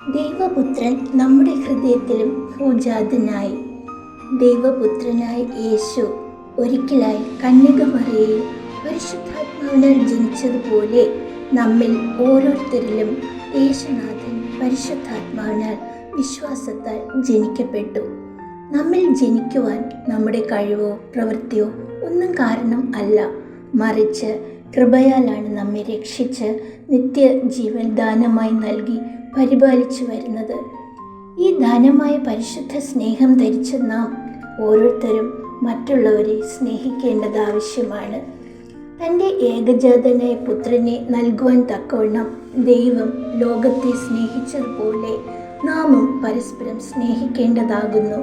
ദൈവപുത്രൻ നമ്മുടെ ഹൃദയത്തിലും പൂജാതനായി ദൈവപുത്രനായ യേശു ഒരിക്കലായി കന്യകമറിയയിൽ പരിശുദ്ധാത്മാവിനാൽ ജനിച്ചതുപോലെ നമ്മിൽ ഓരോരുത്തരിലും യേശുനാഥൻ പരിശുദ്ധാത്മാവിനാൽ വിശ്വാസത്താൽ ജനിക്കപ്പെട്ടു. നമ്മിൽ ജനിക്കുവാൻ നമ്മുടെ കഴിവോ പ്രവൃത്തിയോ ഒന്നും കാരണം അല്ല. മറിച്ച് കൃപയാലാണ് നമ്മെ രക്ഷിച്ച് നിത്യജീവൻ ദാനമായി നൽകി പരിപാലിച്ചു വരുന്നത്. ഈ ദാനമായ പരിശുദ്ധ സ്നേഹം ധരിച്ച നാം ഓരോരുത്തരും മറ്റുള്ളവരെ സ്നേഹിക്കേണ്ടത് ആവശ്യമാണ്. തന്റെ ഏകജാതനായ പുത്രനെ നൽകുവാൻ തക്കവണ്ണം ദൈവം ലോകത്തെ സ്നേഹിച്ചതുപോലെ നാമും പരസ്പരം സ്നേഹിക്കേണ്ടതാകുന്നു.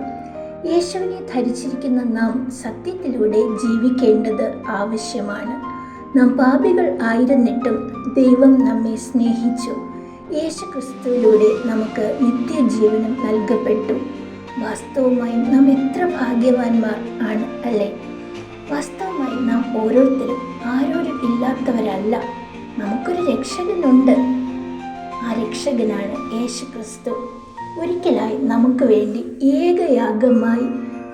യേശുവിനെ ധരിച്ചിരിക്കുന്ന നാം സത്യത്തിലൂടെ ജീവിക്കേണ്ടത് ആവശ്യമാണ്. നാം പാപികൾ ആയിരുന്നിട്ടും ദൈവം നമ്മെ സ്നേഹിച്ചു. യേശു ക്രിസ്തുവിലൂടെ നമുക്ക് നിത്യജീവനം നൽകപ്പെട്ടു. വാസ്തവമായും നാം എത്ര ഭാഗ്യവാന്മാർ ആണ് അല്ലേ? വാസ്തവമായി നാം ഓരോരുത്തരും ആരോരും ഇല്ലാത്തവരല്ല നമുക്കൊരു രക്ഷകനുണ്ട്. ആ രക്ഷകനാണ് യേശു ക്രിസ്തു ഒരിക്കലായി നമുക്ക് വേണ്ടി ഏകയാഗമായി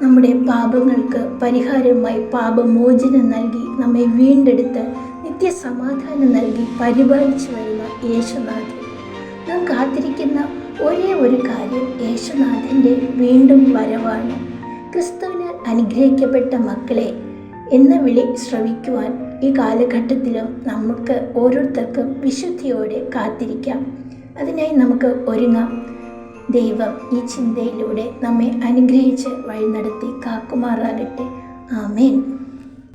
നമ്മുടെ പാപങ്ങൾക്ക് പരിഹാരമായി പാപമോചനം നൽകി നമ്മെ വീണ്ടെടുത്ത് നിത്യസമാധാനം നൽകി പരിപാലിച്ചു വരുന്ന യേശുനാഥൻ. നാം കാത്തിരിക്കുന്ന ഒരേ ഒരു കാര്യം യേശുനാഥന്റെ വീണ്ടും വരവാണ്. ക്രിസ്തുവിനാൽ അനുഗ്രഹിക്കപ്പെട്ട മക്കളെ എന്ന വിളി ശ്രവിക്കുവാൻ ഈ കാലഘട്ടത്തിലും നമുക്ക് ഓരോരുത്തർക്കും വിശുദ്ധിയോടെ കാത്തിരിക്കാം. അതിനായി നമുക്ക് ഒരുങ്ങാം. ദൈവം ഈ ചിന്തയിലൂടെ നമ്മെ അനുഗ്രഹിച്ച് വഴി നടത്തി കാക്കുമാറാകട്ടെ. ആമേൻ.